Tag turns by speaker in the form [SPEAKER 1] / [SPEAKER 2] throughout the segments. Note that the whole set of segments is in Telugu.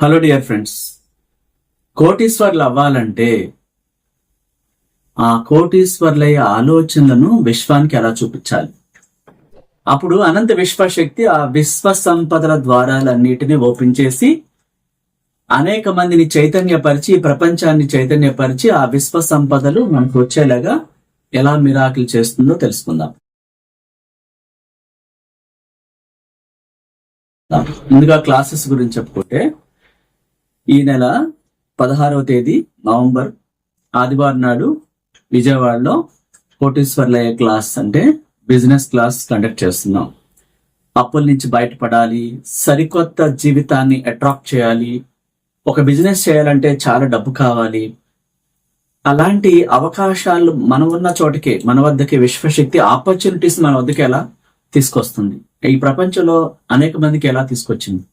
[SPEAKER 1] హలో డియర్ ఫ్రెండ్స్ కోటీశ్వర్లు అవ్వాలంటే ఆ కోటీశ్వర్ల ఆలోచనలను విశ్వానికి ఎలా చూపించాలి? అప్పుడు అనంత విశ్వశక్తి ఆ విశ్వ సంపదల ద్వారాలన్నిటిని ఓపెన్ చేసి అనేక మందిని చైతన్యపరిచి ఈ ప్రపంచాన్ని చైతన్యపరిచి ఆ విశ్వ సంపదలు మనకు వచ్చేలాగా ఎలా మిరాకిల్ చేస్తుందో తెలుసుకుందాం. ముందుగా క్లాసెస్ గురించి చెప్పుకుంటే ఈ నెల పదహారవ తేదీ నవంబర్ ఆదివారం నాడు విజయవాడలో కోటేశ్వర్లయ్య క్లాస్ అంటే బిజినెస్ క్లాస్ కండక్ట్ చేస్తున్నాం. అప్పుల నుంచి బయటపడాలి సరికొత్త జీవితాన్ని అట్రాక్ట్ చేయాలి ఒక బిజినెస్ చేయాలంటే చాలా డబ్బు కావాలి. అలాంటి అవకాశాలు మనం ఉన్న చోటకే మన వద్దకి విశ్వశక్తి ఆపర్చునిటీస్ మన వద్దకి ఎలా తీసుకొస్తుంది? ఈ ప్రపంచంలో అనేక మందికి ఎలా తీసుకొచ్చింది?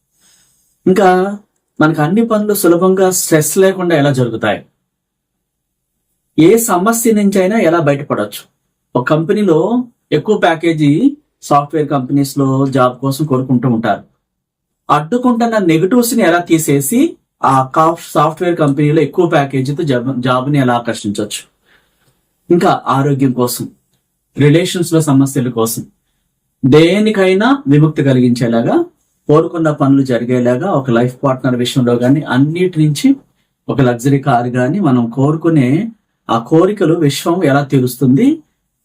[SPEAKER 1] ఇంకా మనకు అన్ని పనులు సులభంగా స్ట్రెస్ లేకుండా ఎలా జరుగుతాయి? ఏ సమస్య నుంచి అయినా ఎలా బయటపడవచ్చు ఒక కంపెనీలో ఎక్కువ ప్యాకేజీ సాఫ్ట్వేర్ కంపెనీస్లో జాబ్ కోసం కోరుకుంటూ ఉంటారు. అడ్డుకుంటున్న నెగటివ్స్ని ఎలా తీసేసి ఆ సాఫ్ట్వేర్ కంపెనీలో ఎక్కువ ప్యాకేజీతో జాబ్ జాబ్ని ఎలా ఆకర్షించవచ్చు ఇంకా ఆరోగ్యం కోసం రిలేషన్స్లో సమస్యల కోసం దేనికైనా విముక్తి కలిగించేలాగా కోరుకున్న పనులు జరిగేలాగా ఒక లైఫ్ పార్ట్నర్ విషయంలో కానీ అన్నిటి నుంచి ఒక లగ్జరీ కార్ కానీ మనం కోరుకునే ఆ కోరికలు విశ్వం ఎలా తీరుస్తుంది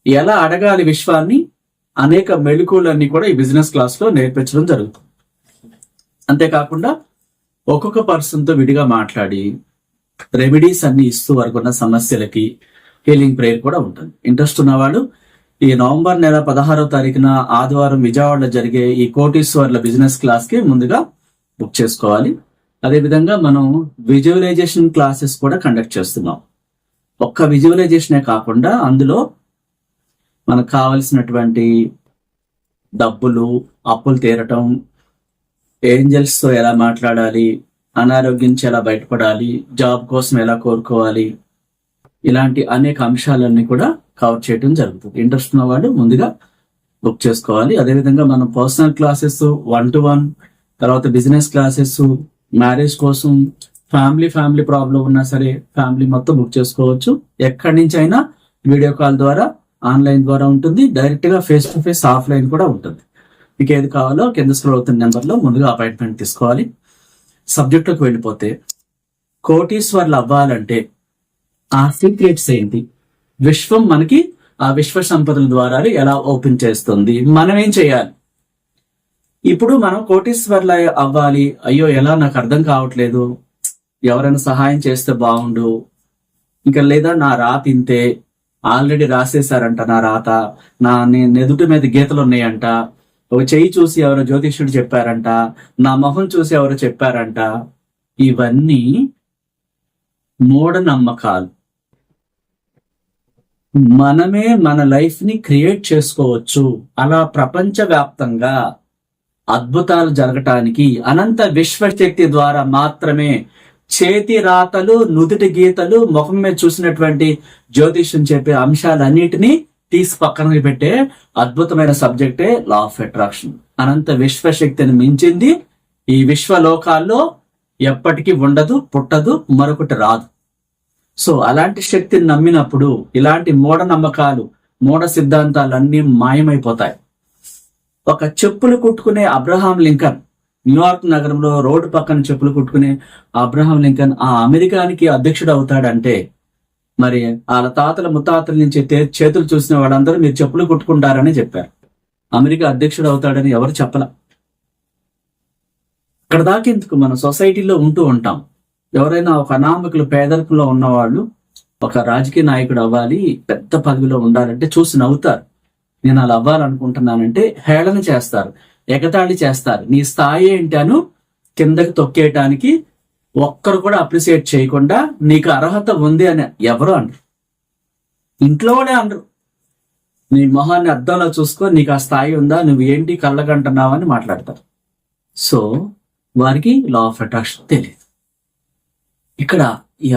[SPEAKER 1] ఎలా అడగాలి విశ్వాన్ని అనేక మెళుకులన్నీ కూడా ఈ బిజినెస్ క్లాస్లో నేర్పించడం జరుగుతుంది. అంతేకాకుండా ఒక్కొక్క పర్సన్తో విడిగా మాట్లాడి రెమెడీస్ అన్ని ఇస్తూ వరకున్న సమస్యలకి హీలింగ్ ప్రేయర్ కూడా ఉంటుంది. ఇంట్రెస్ట్ ఉన్నవాళ్ళు ఈ నవంబర్ నెల పదహారవ తారీఖున ఆదివారం విజయవాడలో జరిగే ఈ కోటీశ్వర్ల బిజినెస్ క్లాస్కి ముందుగా బుక్ చేసుకోవాలి. అదేవిధంగా మనం విజువలైజేషన్ క్లాసెస్ కూడా కండక్ట్ చేస్తున్నాం. ఒక్క విజువలైజేషనే కాకుండా అందులో మనకు కావలసినటువంటి డబ్బులు అప్పులు తీరటం ఏంజల్స్తో ఎలా మాట్లాడాలి అనారోగ్యం నుంచి ఎలా బయటపడాలి జాబ్ కోసం ఎలా కోరుకోవాలి ఇలాంటి అనేక అంశాలన్నీ కూడా కవర్ చేయడం జరుగుతుంది. ఇంట్రెస్ట్ ఉన్న వాళ్ళు ముందుగా బుక్ చేసుకోవాలి. అదేవిధంగా మనం personal classes one to one తర్వాత బిజినెస్ క్లాసెస్ మ్యారేజ్ కోసం ఫ్యామిలీ ఫ్యామిలీ ప్రాబ్లం ఉన్నా సరే ఫ్యామిలీ మొత్తం బుక్ చేసుకోవచ్చు. ఎక్కడి నుంచి అయినా వీడియో కాల్ ద్వారా ఆన్లైన్ ద్వారా ఉంటుంది. డైరెక్ట్గా ఫేస్ టు ఫేస్ ఆఫ్లైన్ కూడా ఉంటుంది. మీకు ఏది కావాలో కింద స్క్రోల్ అవుతున్న నెంబర్లో ముందుగా అపాయింట్మెంట్ తీసుకోవాలి. సబ్జెక్టులకు వెళ్ళిపోతే కోటీశ్వర్లు అవ్వాలంటే ఆ సీక్రెట్స్ ఏంటి? విశ్వం మనకి ఆ విశ్వ సంపదల ద్వారా ఎలా ఓపెన్ చేస్తుంది? మనం ఏం చేయాలి? ఇప్పుడు మనం కోటీశ్వర్ల అవ్వాలి. అయ్యో ఎలా? నాకు అర్థం కావట్లేదు. ఎవరైనా సహాయం చేస్తే బాగుండు. ఇంకా లేదా నా రాత ఇంతే ఆల్రెడీ రాసేసారంట నా రాత. నా నేను ఎదుటి మీద గీతలు ఉన్నాయంట. ఒక చెయ్యి చూసి ఎవరో జ్యోతిష్యుడు చెప్పారంట. నా మొహం చూసి ఎవరో చెప్పారంట. ఇవన్నీ మూఢనమ్మకాలు. మనమే మన లైఫ్ని క్రియేట్ చేసుకోవచ్చు. అలా ప్రపంచ వ్యాప్తంగా అద్భుతాలు జరగటానికి అనంత విశ్వశక్తి ద్వారా మాత్రమే చేతి రాతలు నుదుటి గీతలు ముఖం మీద చూసినటువంటి జ్యోతిష్యం చెప్పే అంశాలన్నిటినీ తీసి పక్కన పెట్టే అద్భుతమైన సబ్జెక్టే లా ఆఫ్ అట్రాక్షన్ అనంత విశ్వశక్తిని మించింది ఈ విశ్వలోకాల్లో ఎప్పటికీ ఉండదు పుట్టదు మరొకటి రాదు. సో అలాంటి శక్తిని నమ్మినప్పుడు ఇలాంటి మూఢ నమ్మకాలు మూఢ సిద్ధాంతాలన్నీ మాయమైపోతాయి. ఒక చెప్పులు కుట్టుకునే అబ్రహాం లింకన్ న్యూయార్క్ నగరంలో రోడ్డు పక్కన చెప్పులు కుట్టుకునే అబ్రహాం లింకన్ ఆ అమెరికానికి అధ్యక్షుడు అవుతాడంటే మరి వాళ్ళ తాతల ముత్తాతల నుంచి చేతులు చూసిన వాళ్ళందరూ మీరు చెప్పులు కుట్టుకుంటారని చెప్పారు. అమెరికా అధ్యక్షుడు అవుతాడని ఎవరు చెప్పల? ఇక్కడ దాకెందుకు మన సొసైటీలో ఉంటూ ఉంటాం? ఎవరైనా ఒక అనామకులు పేదరికంలో ఉన్నవాళ్ళు ఒక రాజకీయ నాయకుడు అవ్వాలి పెద్ద పదవిలో ఉండాలంటే చూసి నవ్వుతారు. నేను అలా అవ్వాలనుకుంటున్నానంటే హేళన చేస్తారు ఎగతాళి చేస్తారు. నీ స్థాయి ఏంటాను కిందకి తొక్కేయటానికి ఒక్కరు కూడా అప్రిసియేట్ చేయకుండా నీకు అర్హత ఉంది అని ఎవరు అనరు. ఇంట్లో కూడా అనరు. నీ మొహాన్ని అద్దంలో చూసుకో నీకు ఆ స్థాయి ఉందా నువ్వు ఏంటి కళ్ళకంటున్నావు అని మాట్లాడతారు. సో వారికి లా ఆఫ్ అట్రాక్షన్ తెలియదు ఇక్కడ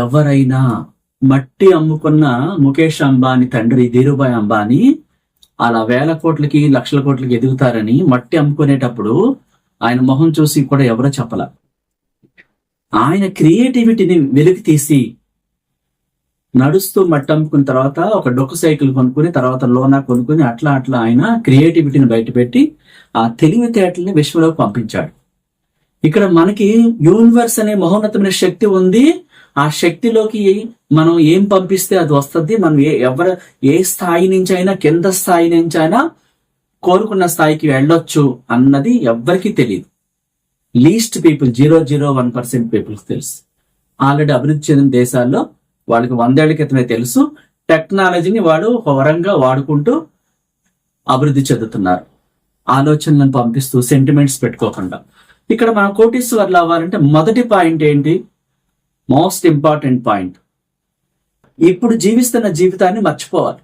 [SPEAKER 1] ఎవరైనా మట్టి అమ్ముకున్న ముఖేష్ అంబానీ తండ్రి ధీరుభాయ్ అంబానీ అలా వేల కోట్లకి లక్షల కోట్లకి ఎదుగుతారని మట్టి అమ్ముకునేటప్పుడు ఆయన మొహం చూసి కూడా ఎవరో చెప్పల. ఆయన క్రియేటివిటీని వెలికి తీసి నడుస్తూ మట్టి అమ్ముకున్న తర్వాత ఒక డొక్కు సైకిల్ కొనుక్కుని తర్వాత లోనా కొనుక్కుని అట్లా అట్లా ఆయన క్రియేటివిటీని బయటపెట్టి ఆ తెలివితేటల్ని విశ్వలోకి పంపించాడు. ఇక్కడ మనకి యూనివర్స్ అనే మహోన్నతమైన శక్తి ఉంది. ఆ శక్తిలోకి మనం ఏం పంపిస్తే అది వస్తుంది? మనం ఏ ఎవరు ఏ స్థాయి నుంచి అయినా కింద స్థాయి నుంచి అయినా కోరుకున్న స్థాయికి వెళ్ళొచ్చు అన్నది ఎవ్వరికీ తెలియదు least people zero zero one percent peoples తెలుసు. ఆల్రెడీ అభివృద్ధి చెందిన దేశాల్లో వాళ్ళకి వందేళ్ళ క్రితమే తెలుసు. టెక్నాలజీని వాడు హోరంగా వాడుకుంటూ అభివృద్ధి చెందుతున్నారు. ఆలోచనలను పంపిస్తూ సెంటిమెంట్స్ పెట్టుకోకుండా. ఇక్కడ మనం కోటీశ్వర్లు అవ్వాలంటే మొదటి పాయింట్ ఏంటి? Most important point. ఇప్పుడు జీవిస్తున్న జీవితాన్ని మర్చిపోవాలి.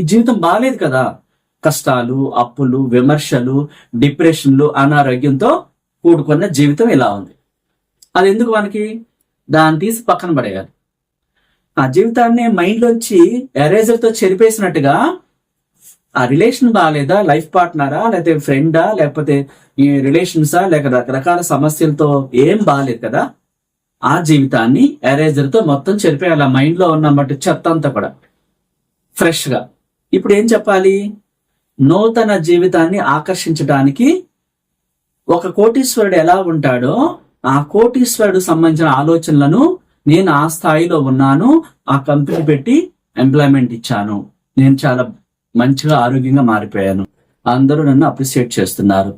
[SPEAKER 1] ఈ జీవితం బాగాలేదు కదా. కష్టాలు అప్పులు విమర్శలు డిప్రెషన్లు అనారోగ్యంతో కూడుకున్న జీవితం ఇలా ఉంది. అది ఎందుకు మనకి? దాన్ని తీసి పక్కన పడేయాలి. ఆ జీవితాన్ని మైండ్లోంచి ఎరేజర్తో చెరిపేసినట్టుగా ఆ రిలేషన్ బాగాలేదా? లైఫ్ పార్ట్నరా లేకపోతే ఫ్రెండా లేకపోతే ఈ రిలేషన్సా లేక రకరకాల సమస్యలతో ఏం బాగాలేదు కదా? ఆ జీవితాన్ని ఎరేజర్తో మొత్తం చెరిపేయాలి. ఆ మైండ్లో ఉన్న మట్టి చెత్త అంతా కూడా. ఫ్రెష్గా. ఇప్పుడు ఏం చెప్పాలి? నూతన జీవితాన్ని ఆకర్షించడానికి ఒక కోటీశ్వరుడు ఎలా ఉంటాడో ఆ కోటీశ్వరుడు సంబంధించిన ఆలోచనలను నేను ఆ స్థాయిలో ఉన్నాను ఆ కంపెనీ పెట్టి ఎంప్లాయ్మెంట్ ఇచ్చాను. నేను చాలా మంచిగా ఆరోగ్యంగా మారిపోయాను. అందరూ నన్ను అప్రిసియేట్ చేస్తున్నారు.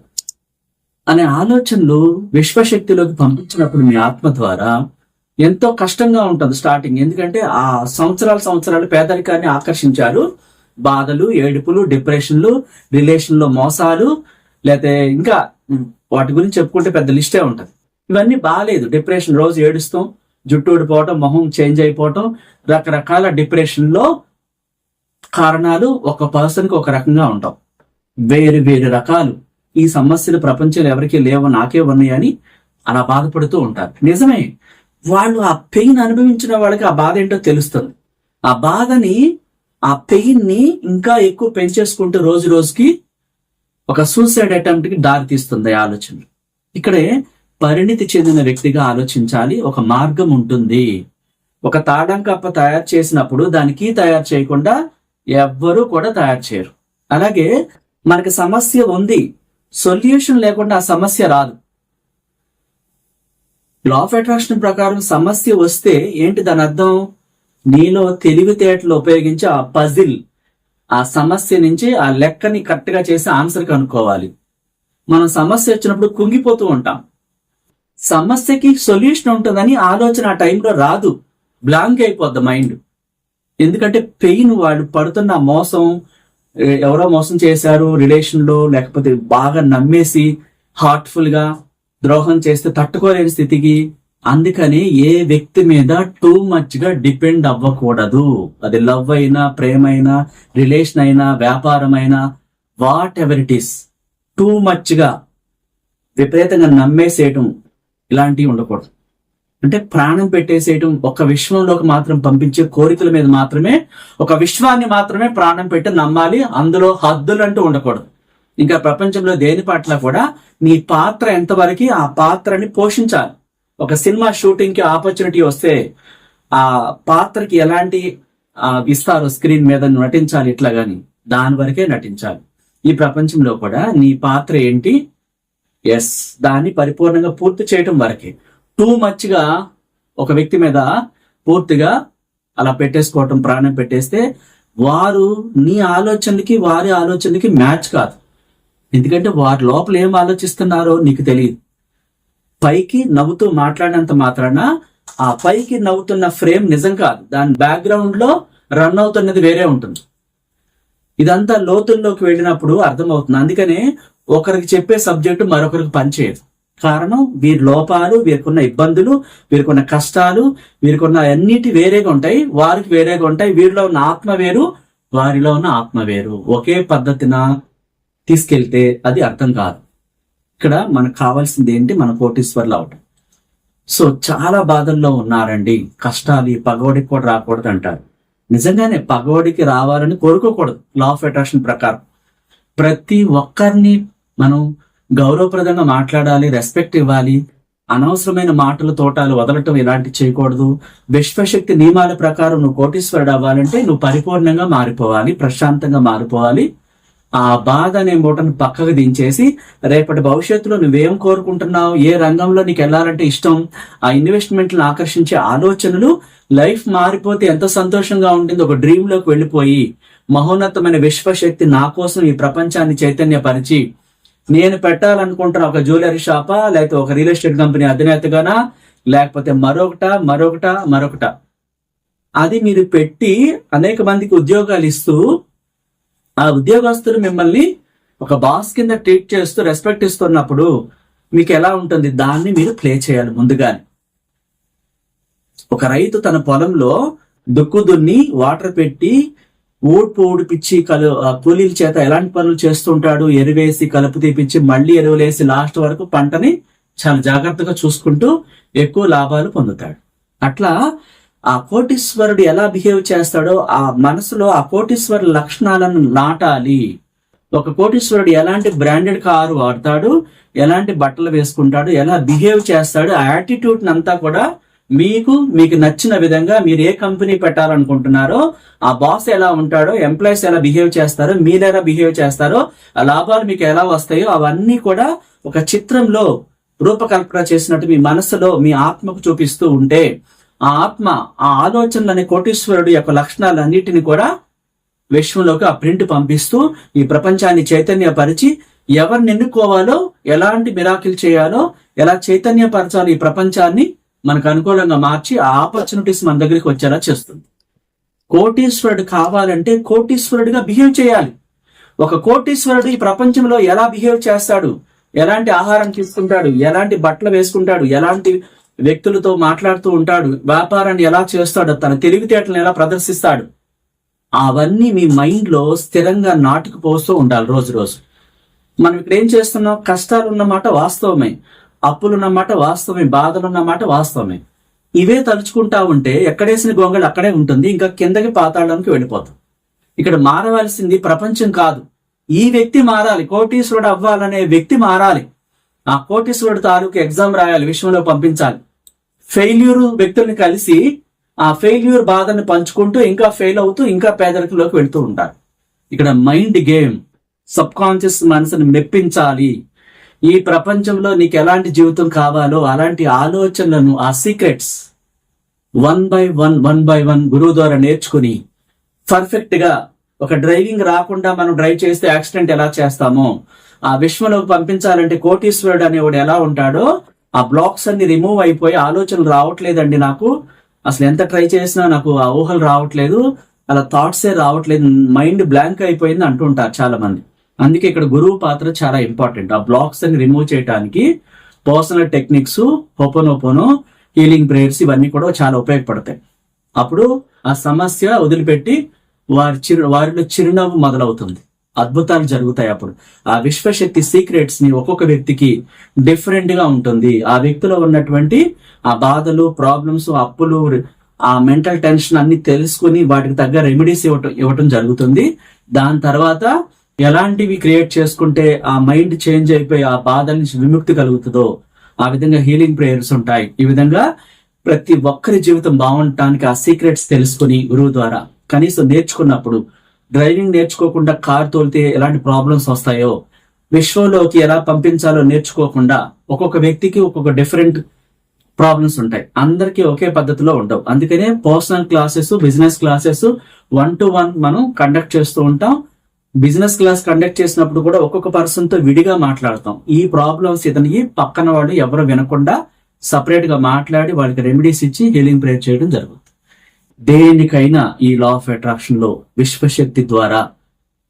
[SPEAKER 1] అనే ఆలోచనలు విశ్వశక్తిలోకి పంపించినప్పుడు మీ ఆత్మ ద్వారా ఎంతో కష్టంగా ఉంటుంది స్టార్టింగ్ ఎందుకంటే ఆ సంవత్సరాల సంవత్సరాలు పేదరికాన్ని ఆకర్షించారు. బాధలు ఏడుపులు డిప్రెషన్లు రిలేషన్లో మోసాలు లేకపోతే ఇంకా వాటి గురించి చెప్పుకుంటే పెద్ద లిస్టే ఉంటుంది. ఇవన్నీ బాగాలేదు డిప్రెషన్ రోజు ఏడుస్తాం జుట్టు ఊడిపోవటం మొహం చేంజ్ అయిపోవటం రకరకాల డిప్రెషన్లో కారణాలు ఒక పర్సన్కి ఒక రకంగా ఉంటాం వేరు వేరు రకాలు. ఈ సమస్యలు ప్రపంచంలో ఎవరికి లేవు నాకే ఉన్నాయని అలా బాధపడుతూ ఉంటారు. నిజమే. వాళ్ళు ఆ పెయిన్ అనుభవించిన వాళ్ళకి ఆ బాధ ఏంటో తెలుస్తుంది. ఆ బాధని ఆ పెయిన్ని ఇంకా ఎక్కువ పెంచేసుకుంటూ రోజు రోజుకి ఒక సూసైడ్ అటెంప్ట్కి దారి తీస్తుంది ఆలోచన. ఇక్కడే పరిణితి చెందిన వ్యక్తిగా ఆలోచించాలి. ఒక మార్గం ఉంటుంది. ఒక తాడం కప్ప తయారు చేసినప్పుడు దానికి తయారు చేయకుండా ఎవ్వరూ కూడా తయారు చేయరు. అలాగే మనకి సమస్య ఉంది. సొల్యూషన్ లేకుండా ఆ సమస్య రాదు. లా ఆఫ్ అట్రాక్షన్ ప్రకారం సమస్య వస్తే ఏంటి దాని అర్థం? నీలో తెలివితేటలు ఉపయోగించి ఆ పజిల్ ఆ సమస్య నుంచి ఆ లెక్కని కరెక్ట్గా చేసి ఆన్సర్ కనుక్కోవాలి మనం సమస్య వచ్చినప్పుడు కుంగిపోతూ ఉంటాం. సమస్యకి సొల్యూషన్ ఉంటుందని ఆలోచన ఆ టైంలో రాదు. బ్లాంక్ అయిపోద్ది మైండ్ ఎందుకంటే పెయిన్ వాడు పడుతున్న మోసం ఎవరో మోసం చేశారు రిలేషన్లో లేకపోతే బాగా నమ్మేసి హార్ట్ఫుల్గా ద్రోహం చేస్తే తట్టుకోలేని స్థితికి అందుకని ఏ వ్యక్తి మీద టూ మచ్గా డిపెండ్ అవ్వకూడదు. అది లవ్ అయినా ప్రేమ అయినా రిలేషన్ అయినా వ్యాపారం అయినా whatever it is. Too మచ్గా విపరీతంగా నమ్మేసేయటం ఇలాంటివి ఉండకూడదు. అంటే ప్రాణం పెట్టేసేయటం ఒక విశ్వంలోకి మాత్రం పంపించే కోరికల మీద మాత్రమే ఒక విశ్వాన్ని మాత్రమే ప్రాణం పెట్టి నమ్మాలి అందులో హద్దులు అంటూ ఉండకూడదు. ఇంకా ప్రపంచంలో దేని పట్ల కూడా నీ పాత్ర ఎంతవరకు ఆ పాత్రని పోషించాలి. ఒక సినిమా షూటింగ్కి ఆపర్చునిటీ వస్తే ఆ పాత్రకి ఎలాంటి ఇస్తారు స్క్రీన్ మీద నటించాలి ఇట్లా గాని దాని వరకే నటించాలి. ఈ ప్రపంచంలో కూడా నీ పాత్ర ఏంటి? ఎస్. దాన్ని పరిపూర్ణంగా పూర్తి చేయటం వరకే. టూ మచ్గా ఒక వ్యక్తి మీద పూర్తిగా అలా పెట్టేసుకోవటం ప్రాణం పెట్టేస్తే వారు నీ ఆలోచనలకి వారి ఆలోచనలకి మ్యాచ్ కాదు. ఎందుకంటే వారి లోపల ఏం ఆలోచిస్తున్నారో నీకు తెలియదు. పైకి నవ్వుతూ మాట్లాడినంత మాత్రాన ఆ పైకి నవ్వుతున్న ఫ్రేమ్ నిజం కాదు. దాని బ్యాక్గ్రౌండ్లో రన్ అవుతున్నది వేరే ఉంటుంది. ఇదంతా లోతుల్లోకి వెళ్ళినప్పుడు అర్థమవుతుంది. అందుకనే ఒకరికి చెప్పే సబ్జెక్టు మరొకరికి పనిచేయదు. కారణం వీరి లోపాలు వీరికున్న ఇబ్బందులు వీరికున్న కష్టాలు వీరికున్న అన్నిటి వేరేగా ఉంటాయి వారికి వేరేగా ఉంటాయి వీరిలో ఉన్న ఆత్మ వేరు వారిలో ఉన్న ఆత్మ వేరు. ఒకే పద్ధతిన తీసుకెళ్తే అది అర్థం కాదు. ఇక్కడ మనకు కావాల్సింది ఏంటి? మన కోటీశ్వర్లు అవటం. సో చాలా బాధల్లో ఉన్నారండి. కష్టాలు ఈ పగోడికి కూడా రాకూడదు అంటారు. నిజంగానే పగోడికి రావాలని కోరుకోకూడదు. లా ఆఫ్ అట్రాక్షన్ ప్రకారం. ప్రతి ఒక్కరిని మనం గౌరవప్రదంగా మాట్లాడాలి రెస్పెక్ట్ ఇవ్వాలి అనవసరమైన మాటలు తోటాలు వదలటం ఇలాంటి చేయకూడదు. విశ్వశక్తి నియమాల ప్రకారం నువ్వు కోటీశ్వరుడు అవ్వాలంటే నువ్వు పరిపూర్ణంగా మారిపోవాలి ప్రశాంతంగా మారిపోవాలి. ఆ బాధ అనే మూటను పక్కకు దించేసి రేపటి భవిష్యత్తులో నువ్వేం కోరుకుంటున్నావు ఏ రంగంలో నీకు వెళ్ళాలంటే ఇష్టం ఆ ఇన్వెస్ట్మెంట్లను ఆకర్షించే ఆలోచనలు లైఫ్ మారిపోతే ఎంత సంతోషంగా ఉంటుంది ఒక డ్రీమ్లోకి వెళ్ళిపోయి మహోన్నతమైన విశ్వశక్తి నా కోసం ఈ ప్రపంచాన్ని చైతన్యపరిచి నేను పెట్టాలనుకుంటున్న ఒక జ్యువెలరీ షాపా లేకపోతే ఒక రియల్ ఎస్టేట్ కంపెనీ అధినేతగానా లేకపోతే మరొకట మరొకట మరొకట. అది మీరు పెట్టి అనేక మందికి ఉద్యోగాలు ఇస్తూ ఆ ఉద్యోగస్తులు మిమ్మల్ని ఒక బాస్ కింద ట్రీట్ చేస్తూ రెస్పెక్ట్ ఇస్తున్నప్పుడు మీకు ఎలా ఉంటుంది? దాన్ని మీరు ప్లే చేయాలి ముందుగానే. ఒక రైతు తన పొలంలో దుక్కు దున్ని వాటర్ పెట్టి ఊడ్పు ఊడిపిచ్చి కలు కూలీల చేత ఎలాంటి పనులు చేస్తుంటాడు? ఎరువేసి కలుపు తీపిచ్చి మళ్ళీ ఎరువులేసి లాస్ట్ వరకు పంటని చాలా జాగ్రత్తగా చూసుకుంటూ ఎక్కువ లాభాలు పొందుతాడు. అట్లా ఆ కోటీశ్వరుడు ఎలా బిహేవ్ చేస్తాడో ఆ మనసులో ఆ కోటీశ్వరు లక్షణాలను నాటాలి. ఒక కోటీశ్వరుడు ఎలాంటి బ్రాండెడ్ కారు వాడతాడు? ఎలాంటి బట్టలు వేసుకుంటాడు? ఎలా బిహేవ్ చేస్తాడు? ఆ యాటిట్యూడ్ అంతా కూడా మీకు మీకు నచ్చిన విధంగా మీరు ఏ కంపెనీ పెట్టాలనుకుంటున్నారో ఆ బాస్ ఎలా ఉంటాడో ఎంప్లాయీస్ ఎలా బిహేవ్ చేస్తారో మీరు ఎలా బిహేవ్ చేస్తారో ఆ లాభాలు మీకు ఎలా వస్తాయో అవన్నీ కూడా ఒక చిత్రంలో రూపకల్పన చేసినట్టు మీ మనసులో మీ ఆత్మకు చూపిస్తూ ఉంటే ఆ ఆత్మ ఆ ఆలోచనలని కోటీశ్వరుడు యొక్క లక్షణాలన్నిటిని కూడా విశ్వంలోకి ఆ ప్రింట్ పంపిస్తూ ఈ ప్రపంచాన్ని చైతన్యపరిచి ఎవరిని ఎన్నుకోవాలో ఎలాంటి మిరాకిల్ చేయాలో ఎలా చైతన్యపరచాలో ఈ ప్రపంచాన్ని మనకు అనుకూలంగా మార్చి ఆ ఆపర్చునిటీస్ మన దగ్గరికి వచ్చేలా చేస్తుంది. కోటీశ్వరుడు కావాలంటే కోటీశ్వరుడిగా బిహేవ్ చేయాలి. ఒక కోటీశ్వరుడు ఈ ప్రపంచంలో ఎలా బిహేవ్ చేస్తాడు? ఎలాంటి ఆహారం తీసుకుంటాడు? ఎలాంటి బట్టలు వేసుకుంటాడు? ఎలాంటి వ్యక్తులతో మాట్లాడుతూ ఉంటాడు? వ్యాపారాన్ని ఎలా చేస్తాడు? తన తెలివితేటలను ఎలా ప్రదర్శిస్తాడు? అవన్నీ మీ మైండ్లో స్థిరంగా నాటుకుపోస్తూ ఉండాలి రోజు రోజు. మనం ఇక్కడ ఏం చేస్తున్నాం? కష్టాలు ఉన్నమాట వాస్తవమే. అప్పులున్నమాట వాస్తవమే బాధలున్నమాట వాస్తవమే. ఇవే తలుచుకుంటా ఉంటే ఎక్కడేసిన గొంగళి అక్కడే ఉంటుంది ఇంకా కిందకి పాతాళానికి వెళ్ళిపోతాం. ఇక్కడ మారవలసింది ప్రపంచం కాదు. ఈ వ్యక్తి మారాలి కోటీశ్వరుడు అవ్వాలనే వ్యక్తి మారాలి. ఆ కోటీశ్వరుడు తాలూకు ఎగ్జామ్ రాయాలి విషయంలో పంపించాలి. ఫెయిల్యూర్ వ్యక్తుల్ని కలిసి ఆ ఫెయిల్యూర్ బాధని పంచుకుంటూ ఇంకా ఫెయిల్ అవుతూ ఇంకా పేదరికంలోకి వెళ్తూ ఉంటారు. ఇక్కడ మైండ్ గేమ్ సబ్ కాన్షియస్ మనసుని మెప్పించాలి. ఈ ప్రపంచంలో నీకు ఎలాంటి జీవితం కావాలో అలాంటి ఆలోచనలను ఆ secrets one by one one by one గురువు ద్వారా నేర్చుకుని పర్ఫెక్ట్గా ఒక డ్రైవింగ్ రాకుండా మనం డ్రైవ్ చేస్తే యాక్సిడెంట్ ఎలా చేస్తామో ఆ విశ్వలోకి పంపించాలంటే కోటీశ్వరుడు అనేవాడు ఎలా ఉంటాడో ఆ బ్లాక్స్ అన్ని రిమూవ్ అయిపోయి ఆలోచనలు రావట్లేదండి నాకు. అసలు ఎంత ట్రై చేసినా నాకు ఆ ఊహలు రావట్లేదు అలా థాట్సే రావట్లేదు మైండ్ బ్లాంక్ అయిపోయింది అంటుంటారు చాలా మంది అందుకే ఇక్కడ గురువు పాత్ర చాలా ఇంపార్టెంట్. ఆ బ్లాక్స్ అని రిమూవ్ చేయడానికి personal techniques ho'oponopono healing prayers ఇవన్నీ కూడా చాలా ఉపయోగపడతాయి. అప్పుడు ఆ సమస్య వదిలిపెట్టి వారి చిరు వారిలో చిరునవ్వు మొదలవుతుంది. అద్భుతాలు జరుగుతాయి అప్పుడు. ఆ విశ్వశక్తి సీక్రెట్స్ని ఒక్కొక్క వ్యక్తికి డిఫరెంట్గా ఉంటుంది. ఆ వ్యక్తిలో ఉన్నటువంటి ఆ బాధలు ప్రాబ్లమ్స్ అప్పులు ఆ మెంటల్ టెన్షన్ అన్ని తెలుసుకుని వాటికి తగ్గ రెమెడీస్ ఇవ్వటం ఇవ్వటం జరుగుతుంది. దాని తర్వాత ఎలాంటివి క్రియేట్ చేసుకుంటే ఆ మైండ్ చేంజ్ అయిపోయి ఆ బాధ నుంచి విముక్తి కలుగుతుందో ఆ విధంగా హీలింగ్ ప్రేయర్స్ ఉంటాయి. ఈ విధంగా ప్రతి ఒక్కరి జీవితం బాగుండటానికి ఆ సీక్రెట్స్ తెలుసుకుని గురువు ద్వారా కనీసం నేర్చుకున్నప్పుడు డ్రైవింగ్ నేర్చుకోకుండా కార్ తోలితే ఎలాంటి ప్రాబ్లమ్స్ వస్తాయో విశ్వంలోకి ఎలా పంపించాలో నేర్చుకోకుండా ఒక్కొక్క వ్యక్తికి ఒక్కొక్క డిఫరెంట్ ప్రాబ్లమ్స్ ఉంటాయి. అందరికీ ఒకే పద్ధతిలో ఉండవు. అందుకనే personal classes business classes one to one మనం కండక్ట్ చేస్తూ ఉంటాం. బిజినెస్ క్లాస్ కండక్ట్ చేసినప్పుడు కూడా ఒక్కొక్క పర్సన్తో విడిగా మాట్లాడతాం. ఈ ప్రాబ్లమ్స్ ఇతనికి పక్కన వాళ్ళు ఎవరు వినకుండా సపరేట్గా మాట్లాడి వాళ్ళకి రెమెడీస్ ఇచ్చి హీలింగ్ ప్రేయర్ చేయడం జరుగుతుంది. దేనికైనా ఈ లా ఆఫ్ అట్రాక్షన్లో విశ్వశక్తి ద్వారా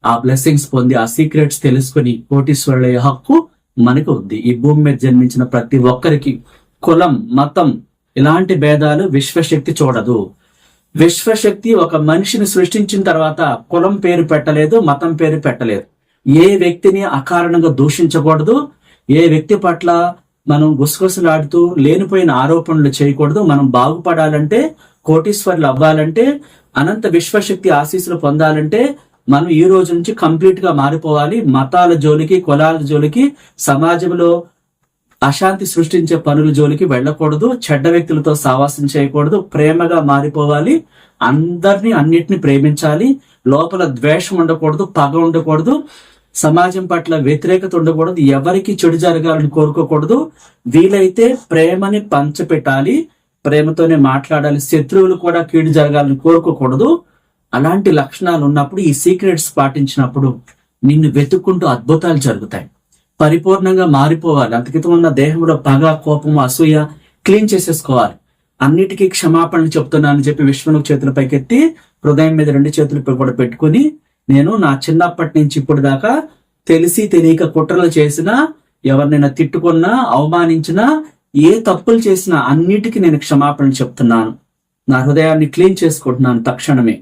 [SPEAKER 1] ఆ బ్లెస్సింగ్స్ పొంది ఆ సీక్రెట్స్ తెలుసుకుని కోటీశ్వరులయ్యే హక్కు మనకు ఉంది. ఈ భూమి మీద జన్మించిన ప్రతి ఒక్కరికి కులం మతం ఇలాంటి భేదాలు విశ్వశక్తి చూడదు. విశ్వశక్తి ఒక మనిషిని సృష్టించిన తర్వాత కులం పేరు పెట్టలేదు మతం పేరు పెట్టలేదు. ఏ వ్యక్తిని అకారణంగా దూషించకూడదు ఏ వ్యక్తి పట్ల మనం గుసగుసలాడుతూ లేనిపోయిన ఆరోపణలు చేయకూడదు మనం బాగుపడాలంటే కోటీశ్వర్లు అవ్వాలంటే అనంత విశ్వశక్తి ఆశీస్సులు పొందాలంటే మనం ఈ రోజు నుంచి కంప్లీట్గా మారిపోవాలి. మతాల జోలికి కులాల జోలికి సమాజంలో అశాంతి సృష్టించే పనుల జోలికి వెళ్ళకూడదు చెడ్డ వ్యక్తులతో సావాసం చేయకూడదు ప్రేమగా మారిపోవాలి అందరినీ అన్నిటిని ప్రేమించాలి లోపల ద్వేషం ఉండకూడదు పగ ఉండకూడదు సమాజం పట్ల వ్యతిరేకత ఉండకూడదు ఎవరికి చెడు జరగాలని కోరుకోకూడదు. వీలైతే ప్రేమని పంచపెట్టాలి ప్రేమతోనే మాట్లాడాలి శత్రువులు కూడా కీడు జరగాలని కోరుకోకూడదు. అలాంటి లక్షణాలు ఉన్నప్పుడు ఈ సీక్రెట్స్ పాటించినప్పుడు నిన్ను వెతుక్కుంటూ అద్భుతాలు జరుగుతాయి. పరిపూర్ణంగా మారిపోవాలి. అంతకితం ఉన్న దేహంలో పగ కోపం అసూయ క్లీన్ చేసేసుకోవాలి. అన్నిటికీ క్షమాపణలు చెప్తున్నానని చెప్పి విశ్వను చేతుల పైకెత్తి హృదయం మీద రెండు చేతులు కూడా పెట్టుకుని నేను నా చిన్నప్పటి నుంచి ఇప్పుడు దాకా తెలిసి తెలియక కుట్రలు చేసినా ఎవరినైనా తిట్టుకున్నా అవమానించినా ఏ తప్పులు చేసినా అన్నిటికీ నేను క్షమాపణ చెప్తున్నాను. నా హృదయాన్ని క్లీన్ చేసుకుంటున్నాను తక్షణమే.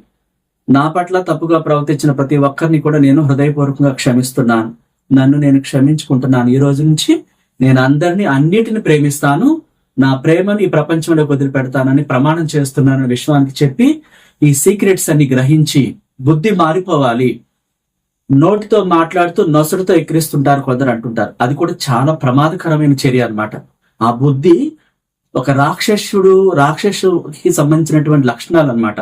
[SPEAKER 1] నా పట్ల తప్పుగా ప్రవర్తించిన ప్రతి ఒక్కరిని కూడా నేను హృదయపూర్వకంగా క్షమిస్తున్నాను. నన్ను నేను క్షమించుకుంటున్నాను. ఈ రోజు నుంచి నేను అందరినీ అన్నిటిని ప్రేమిస్తాను. నా ప్రేమను ఈ ప్రపంచంలో వదిలిపెడతానని ప్రమాణం చేస్తున్నానని విశ్వానికి చెప్పి ఈ సీక్రెట్స్ అన్ని గ్రహించి బుద్ధి మారిపోవాలి. నోటితో మాట్లాడుతూ నొసడుతో ఎక్కిరిస్తుంటారు కొందరు అంటుంటారు. అది కూడా చాలా ప్రమాదకరమైన చర్య అన్నమాట. ఆ బుద్ధి ఒక రాక్షసుడు రాక్షసుకి సంబంధించినటువంటి లక్షణాలు అన్నమాట.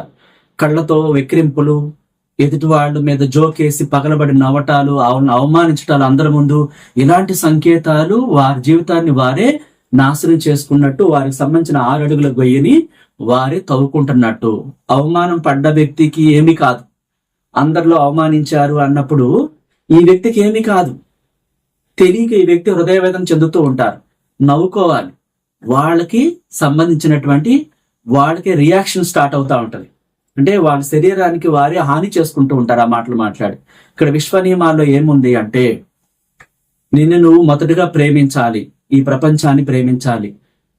[SPEAKER 1] కళ్ళతో వెక్కిరింపులు ఎదుటి వాళ్ళ మీద జోకేసి పగలబడి నవ్వటాలు అవును అవమానించటాలు అందరి ముందు ఇలాంటి సంకేతాలు వారి జీవితాన్ని వారే నాశనం చేసుకున్నట్టు వారికి సంబంధించిన ఆరు అడుగుల గొయ్యని వారే తవ్వుకుంటున్నట్టు. అవమానం పడ్డ వ్యక్తికి ఏమీ కాదు. అందరిలో అవమానించారు అన్నప్పుడు ఈ వ్యక్తికి ఏమీ కాదు. తెలియక ఈ వ్యక్తి హృదయవేదన చెందుతూ ఉంటారు. నవ్వుకోవాలి. వాళ్ళకి సంబంధించినటువంటి వాళ్ళకి రియాక్షన్ స్టార్ట్ అవుతా ఉంటది. అంటే వాళ్ళ శరీరానికి వారే హాని చేసుకుంటూ ఉంటారు ఆ మాటలు మాట్లాడి. ఇక్కడ విశ్వ నియమాల్లో ఏముంది అంటే నిన్ను నువ్వు మొదటగా ప్రేమించాలి ఈ ప్రపంచాన్ని ప్రేమించాలి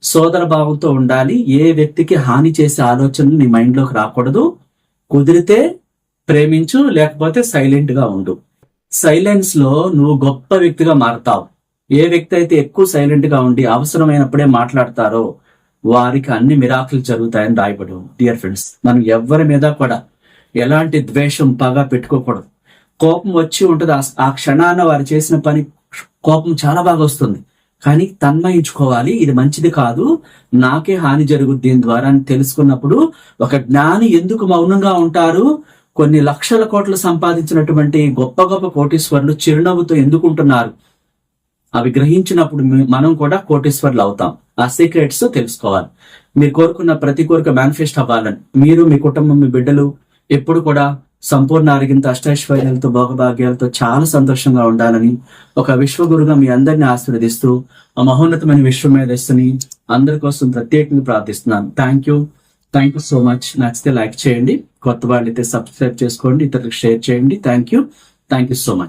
[SPEAKER 1] సోదర భావంతో ఉండాలి ఏ వ్యక్తికి హాని చేసే ఆలోచనలు నీ మైండ్లోకి రాకూడదు కుదిరితే ప్రేమించు లేకపోతే సైలెంట్గా ఉండు. సైలెన్స్లో నువ్వు గొప్ప వ్యక్తిగా మారతావు. ఏ వ్యక్తి అయితే ఎక్కువ సైలెంట్గా ఉండి అవసరమైనప్పుడే మాట్లాడతారో వారికి అన్ని మిరాకులు జరుగుతాయని రాయబడు. డియర్ ఫ్రెండ్స్ మనం ఎవరి మీద కూడా ఎలాంటి ద్వేషం పగ పెట్టుకోకూడదు. కోపం వచ్చి ఉంటుంది. ఆ- క్షణాన వారు చేసిన పని కోపం చాలా బాగా వస్తుంది. కానీ తన్మయించుకోవాలి. ఇది మంచిది కాదు. నాకే హాని జరుగుద్ది దీని ద్వారా అని తెలుసుకున్నప్పుడు ఒక జ్ఞాని ఎందుకు మౌనంగా ఉంటారు? కొన్ని లక్షల కోట్లు సంపాదించినటువంటి గొప్ప గొప్ప కోటీశ్వరులు చిరునవ్వుతో ఎందుకుంటున్నారు? అవి గ్రహించినప్పుడు మనం కూడా కోటీశ్వర్లు అవుతాం. ఆ సీక్రెట్స్ తెలుసుకోవాలి. మీరు కోరుకున్న ప్రతి కోరిక మేనిఫెస్ట్ అవ్వాలని. మీరు మీ కుటుంబం మీ బిడ్డలు ఎప్పుడు కూడా సంపూర్ణ ఆరోగ్యంతో అష్టైశ్వర్యాలతో భోగభాగ్యాలతో చాలా సంతోషంగా ఉండాలని ఒక విశ్వగురుగా మీ అందరిని ఆశీర్వదిస్తూ ఆ మహోన్నతమైన విశ్వమేధస్సుని అందరి కోసం ప్రత్యేకంగా ప్రార్థిస్తున్నాను. Thank you thank you so much నచ్చితే లైక్ చేయండి. కొత్త వాళ్ళు అయితే సబ్స్క్రైబ్ చేసుకోండి. ఇతరులకు షేర్ చేయండి. Thank you thank you so much